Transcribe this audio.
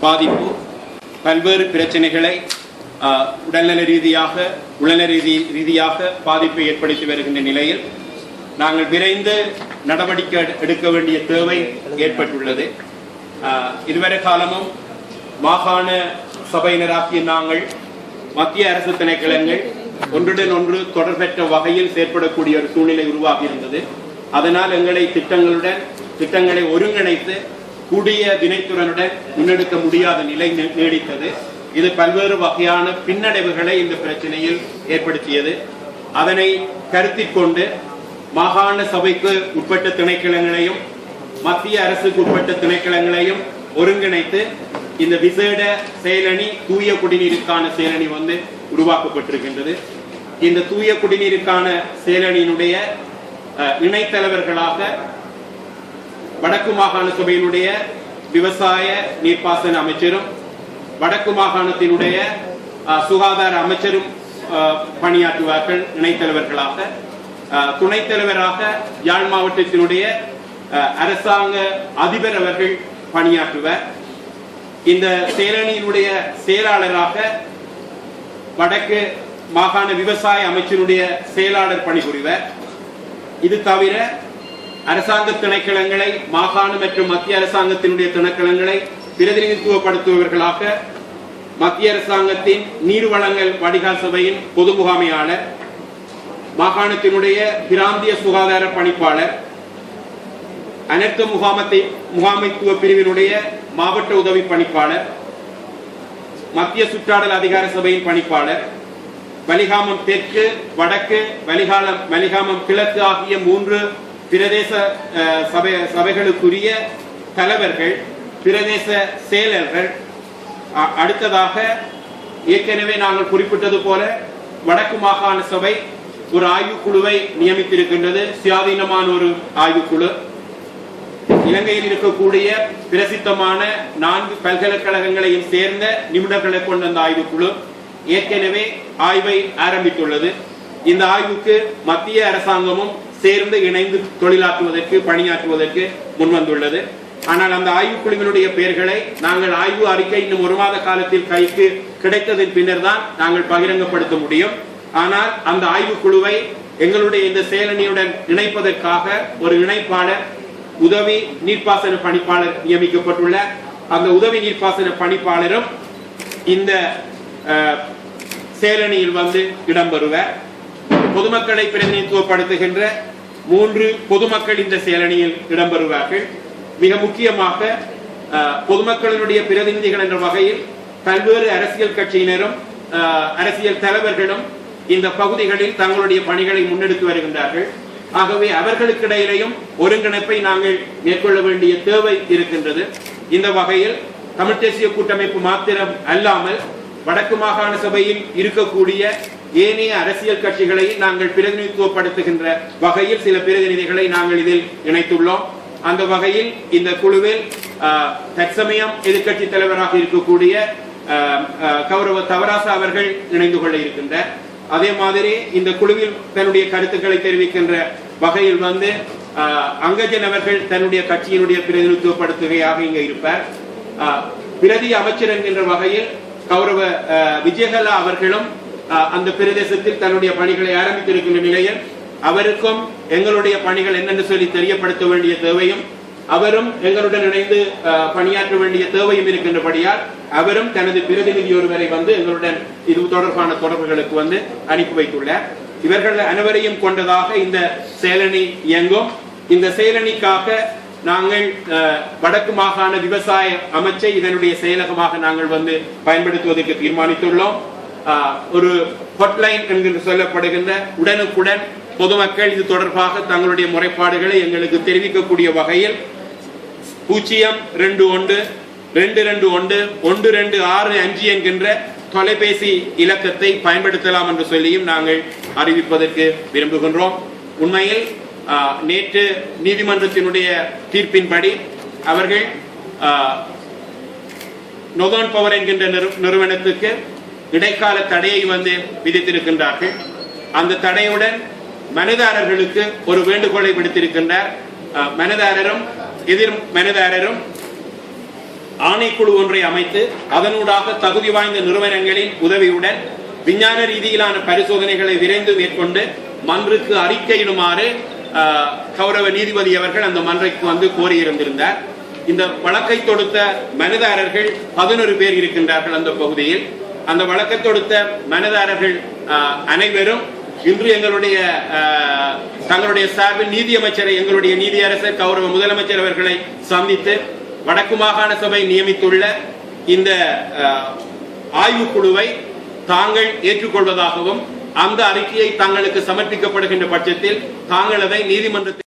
பாதிப்பு பல்வேறு பிரச்சனைகளை உடல்நல ரீதியாக உடல்நல ரீதி ரீதியாக பாதிப்பை ஏற்படுத்தி வருகின்ற நிலையில் நாங்கள் விரைந்து நடவடிக்கை எடு- எடுக்க வேண்டிய தேவை ஏற்பட்டுள்ளது. இதுவரை காலமும் மாகாண சபையினராகிய நாங்கள் மத்திய அரசு திணைக்களங்கள் ஒன்றுடன் ஒன்று தொடர்பற்ற வகையில் செயற்படக்கூடிய ஒரு சூழ்நிலை உருவாகி இருந்தது அதனால் எங்களை திட்டங்களுடன் திட்டங்களை ஒருங்கிணைத்து கூடிய வினைத்துறனுடன் முன்னெடுக்க முடியாத நிலை நீடித்தது. இது பல்வேறு வகையான பின்னடைவுகளை இந்த பிரச்சனையில் ஏற்படுத்தியது. அதனை கருத்தில் கொண்டு மாகாண சபைக்கு உட்பட்ட திணைக்களங்களையும் மத்திய அரசுக்கு உட்பட்ட திணைக்களங்களையும் ஒருங்கிணைத்து இந்த விசேட செயலணி தூய குடிநீருக்கான செயலணி வந்து உருவாக்கப்பட்டிருக்கின்றது. இந்த தூய குடிநீருக்கான செயலணியினுடைய அஹ், இணைத்தலைவர்களாக வடக்கு மாகாண சபையினுடைய விவசாய நீர்ப்பாசன அமைச்சரும் வடக்கு மாகாணத்தினுடைய சுகாதார அமைச்சரும் பணியாற்றுவார்கள் இணைத்தலைவர்களாக. அஹ், துணைத் தலைவராக யாழ் மாவட்டத்தினுடைய அஹ், அரசாங்க அதிபர் அவர்கள் பணியாற்றுவர். இந்த செயலணியினுடைய செயலாளராக வடக்கு மாகாண விவசாய அமைச்சருடைய செயலாளர் பணிபுரிவர். இது தவிர அரசாங்க திணைக்களங்களை மாகாண மற்றும் மத்திய அரசாங்கத்தினுடைய திணைக்களங்களை பிரதிநிதித்துவப்படுத்துபவர்களாக மத்திய அரசாங்கத்தின் நீர்வளங்கள் வடிகால் சபையின் பொது முகாமையாளர் மாகாணத்தினுடைய பிராந்திய சுகாதார பணிப்பாளர் அனர்த்த முகாமத்தை முகாமைத்துவ பிரிவினுடைய மாவட்ட உதவி பணிப்பாளர் மத்திய சுற்றாடல் அதிகார சபையின் பணிப்பாளர் வலிகாமம் தெற்கு வடக்கு வலிகாலம் வலிகாமம் கிழக்கு ஆகிய மூன்று பிரதேச சபை சபைகளுக்குரிய தலைவர்கள் பிரதேச செயலர்கள் அடுத்ததாக ஏற்கனவே நாங்கள் குறிப்பிட்டது போல வடக்கு மாகாண சபை ஒரு ஆய்வுக்குழுவை நியமித்திருக்கின்றது. சுயாதீனமான ஒரு ஆய்வுக்குழு இலங்கையில் இருக்கக்கூடிய பிரசித்தமான நான்கு பல்கலைக்கழகங்களையும் சேர்ந்த நிபுணர்களை கொண்ட அந்த ஆய்வுக்குழு ஏற்கனவே ஆய்வை ஆரம்பித்துள்ளது. இந்த ஆய்வுக்கு மத்திய அரசாங்கமும் சேர்ந்து இணைந்து தொழிலாற்றுவதற்கு பணியாற்றுவதற்கு முன்வந்துள்ளது. ஆனால் அந்த ஆய்வுக்குழுவினுடைய பெயர்களை நாங்கள் ஆய்வு அறிக்கை இன்னும் ஒரு மாத காலத்தில் கைக்கு கிடைத்ததன் பின்னர் தான் நாங்கள் பகிரங்கப்படுத்த முடியும். ஆனால் அந்த ஆய்வுக்குழுவை எங்களுடைய இந்த செயலணியுடன் இணைப்பதற்காக ஒரு இணைப்பாளர் உதவி நீர்ப்பாசன பணிப்பாளர் நியமிக்கப்பட்டுள்ள அந்த உதவி நீர்ப்பாசன பணிப்பாளரும் இந்த சேரணியில் வந்து இடம்பெறுவர். பொதுமக்களை பிரதிநிதித்துவப்படுத்துகின்ற மூன்று பொதுமக்கள் இந்த செயலணியில் இடம்பெறுவார்கள். மிக முக்கியமாக பொதுமக்களினுடைய பிரதிநிதிகள் என்ற வகையில் பல்வேறு அரசியல் கட்சியினரும் அரசியல் தலைவர்களும் இந்த பகுதிகளில் தங்களுடைய பணிகளை முன்னெடுத்து வருகின்றார்கள். ஆகவே அவர்களுக்கிடையிலையும் ஒருங்கிணைப்பை நாங்கள் மேற்கொள்ள வேண்டிய தேவை இருக்கின்றது. இந்த வகையில் தமிழ் தேசிய கூட்டமைப்பு மாத்திரம் அல்லாமல் வடக்கு மாகாண சபையில் இருக்கக்கூடிய ஏனைய அரசியல் கட்சிகளை நாங்கள் பிரதிநிதித்துவப்படுத்துகின்ற வகையில் சில பிரதிநிதிகளை நாங்கள் இதில் இணைத்துள்ளோம். அந்த வகையில் இந்த குழுவில் ஆஹ், தற்சமயம் எதிர்க்கட்சி தலைவராக இருக்கக்கூடிய கௌரவ தவராசா அவர்கள் இணைந்து கொள்ள இருக்கின்ற அதே மாதிரி இந்த குழுவில் தன்னுடைய கருத்துக்களை தெரிவிக்கின்ற வகையில் வந்து ஆஹ், அங்கஜன் அவர்கள் தன்னுடைய கட்சியினுடைய பிரதிநிதித்துவப்படுத்துகையாக இங்க இருப்பார். ஆஹ், பிரதி அமைச்சர் என்கின்ற வகையில் கௌரவ விஜயகலா அவர்களும் அந்த பிரதேசத்தில் தன்னுடைய பணிகளை ஆரம்பித்திருக்கின்ற நிலையில் அவருக்கும் எங்களுடைய பணிகள் என்னென்னு சொல்லி தெரியப்படுத்த வேண்டிய தேவையும் அவரும் எங்களுடன் இணைந்து பணியாற்ற வேண்டிய தேவையும் இருக்கின்றபடியால் அவரும் தனது பிரதிநிதி ஒருவரை வந்து எங்களுடன் இது தொடர்பான தொடர்புகளுக்கு வந்து அனுப்பி வைத்துள்ளார். இவர்கள் அனைவரையும் கொண்டதாக இந்த செயலணி இயங்கும். இந்த செயலணிக்காக நாங்கள் அஹ், வடக்கு மாகாண விவசாய அமைச்சை இதனுடைய செயலகமாக நாங்கள் வந்து பயன்படுத்துவதற்கு தீர்மானித்துள்ளோம். ஒரு ஹொட்லைன் என்கின்ற சொல்லப்படுகின்ற உடனுக்குடன் பொதுமக்கள் இது தொடர்பாக தங்களுடைய முறைப்பாடுகளை எங்களுக்கு தெரிவிக்கக்கூடிய வகையில் பூஜ்ஜியம் ரெண்டு ஒன்று ரெண்டு ரெண்டு ஒன்று ஒன்று ரெண்டு ஆறு அஞ்சு என்கின்ற தொலைபேசி இலக்கத்தை பயன்படுத்தலாம் என்று சொல்லியும் நாங்கள் அறிவிப்பதற்கு விரும்புகின்றோம். உண்மையில் ஆஹ், நேற்று நீதிமன்றத்தினுடைய தீர்ப்பின்படி அவர்கள் நொகான் பவர் என்கின்ற நிறுவனத்துக்கு இடைக்கால தடையை வந்து விதித்திருக்கின்றார்கள். அந்த தடையுடன் மனுதாரர்களுக்கு ஒரு வேண்டுகோளை விடுத்திருக்கின்றார். மனுதாரரும் எதிர் மனுதாரரும் ஆணைக்குழு ஒன்றை அமைத்து அதனூடாக தகுதி வாய்ந்த நிறுவனங்களின் உதவியுடன் விஞ்ஞான ரீதியிலான பரிசோதனைகளை விரைந்து மேற்கொண்டு மன்றுக்கு அறிக்கையிடுமாறு ஆஹ், கௌரவ நீதிபதி அவர்கள் அந்த மன்றைக்கு வந்து கோரியிருந்திருந்தார். இந்த வழக்கை தொடுத்த மனுதாரர்கள் பதினொரு பேர் இருக்கின்றார்கள் அந்த பகுதியில். அந்த வழக்கை தொடுத்த மனதாரர்கள் அனைவரும் இன்று எங்களுடைய தங்களுடைய சார்பில் நீதியமைச்சரை எங்களுடைய நீதியரசர் கௌரவ முதலமைச்சர் அவர்களை சந்தித்து வடக்கு மாகாண சபை நியமித்துள்ள இந்த ஆஹ், ஆய்வுக்குழுவை தாங்கள் ஏற்றுக்கொள்வதாகவும் அந்த அறிக்கையை தங்களுக்கு சமர்ப்பிக்கப்படுகின்ற பட்சத்தில் தாங்கள் அதை நீதிமன்றத்தில்